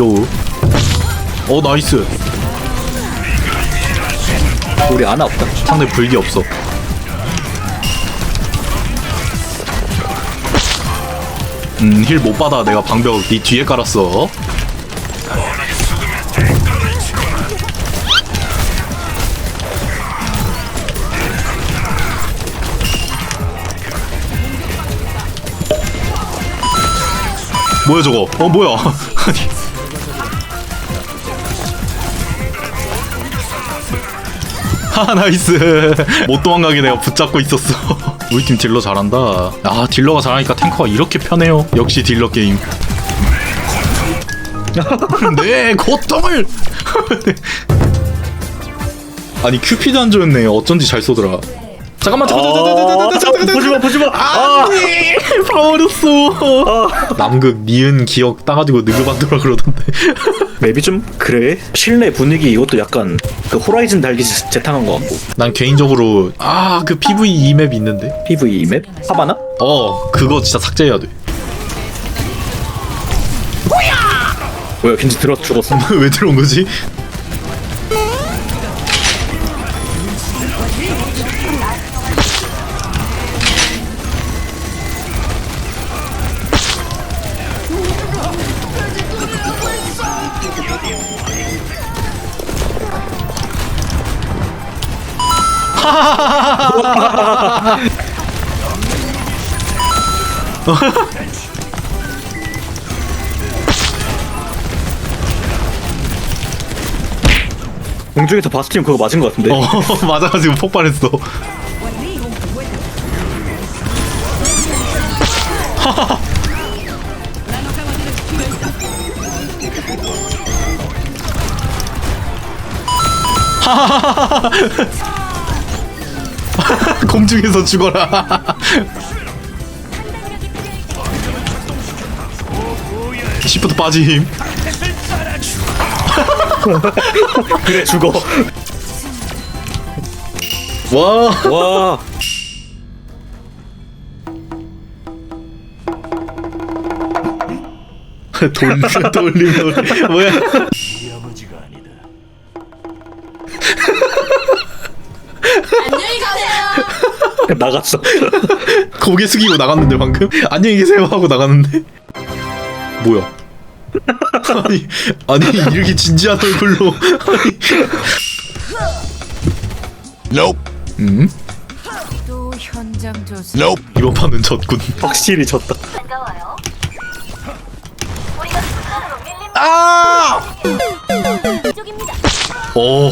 위도우. 어 나이스. 우리 아나 없다. 상대 불기 없어. 음힐 못 받아. 내가 방벽 네 뒤에 깔았어. 뭐야 저거? 어 뭐야? 아니 하 나이스. 못 도망가게 내가 붙잡고 있었어. 우리 팀 딜러 잘한다. 아 딜러가 잘하니까 탱커가 이렇게 편해요. 역시 딜러 게임. 네 고통을. 아니 큐피드 안 좋았네. 어쩐지 잘 쏘더라 잠깐만 잠깐만 잠깐만 잠깐만 잠깐만 보지마 보지마. 아, 아니 봐버렸어 남극 니은 기억 따가지고 느그반도라 그러던데 맵이 좀 그래. 실내 분위기 이것도 약간 그 호라이즌 달기 재탕한 것 같고. 난 개인적으로 아 그 PVE 맵 있는데 PVE 맵 하바나? 어 그거 진짜 삭제해야 돼 뭐야 겐지 들어 죽었어. 왜 들어온 거지? 공중에서 바스팀 그거 맞은 것 같은데. 어 맞아가지고 폭발했어 공중에서 죽어라 시프트 빠짐 그래 죽어. 와 와. 돌림 돌림 돌림 뭐야 나갔어. 고개 숙이고 나갔는데 방금 안녕히 계세요 하고 나갔는데 뭐야 아니 아니 이렇게 진지한 얼굴로 아니 음또 현장 조사. 이번 판은 졌군 확실히 졌다. 반가워요. 우리가 순간으로 밀림 아 쪽입니다. 어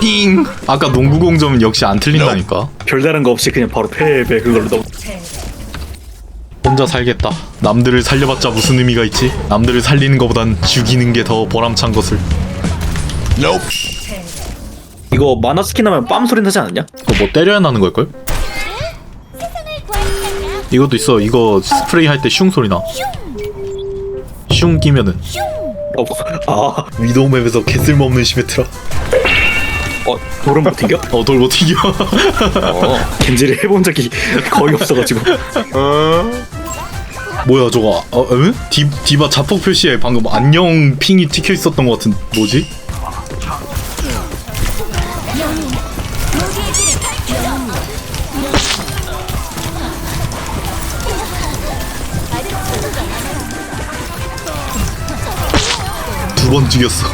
띵 아까 농구 공점은 역시 안 틀린다니까. 별다른 거 없이 그냥 바로 패배 그걸로 넘. 혼자 살겠다. 남들을 살려봤자 무슨 의미가 있지? 남들을 살리는 것보단 죽이는 게 더 보람찬 것을. 이거 만화 스킨 하면 빰 소리 나지 않았냐? 그거 뭐 때려야 나는 걸걸? 이것도 있어. 이거 스프레이 할 때 슝 소리 나 슝 끼면은. 어, 아, 위도우 맵에서 개쓸모없는 시메트라 어, 돌은 못 튕겨? 어 돌못 튀겨 어, 겐지를 해본 적이 거의 없어가지고. 뭐야 저거 어, 응? 디, 디바 자폭 표시에 방금 안녕 핑이 찍혀 있었던 것 같은 뭐지? 두 번 죽였어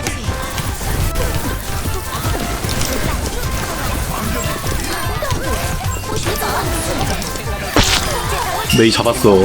메이 잡았어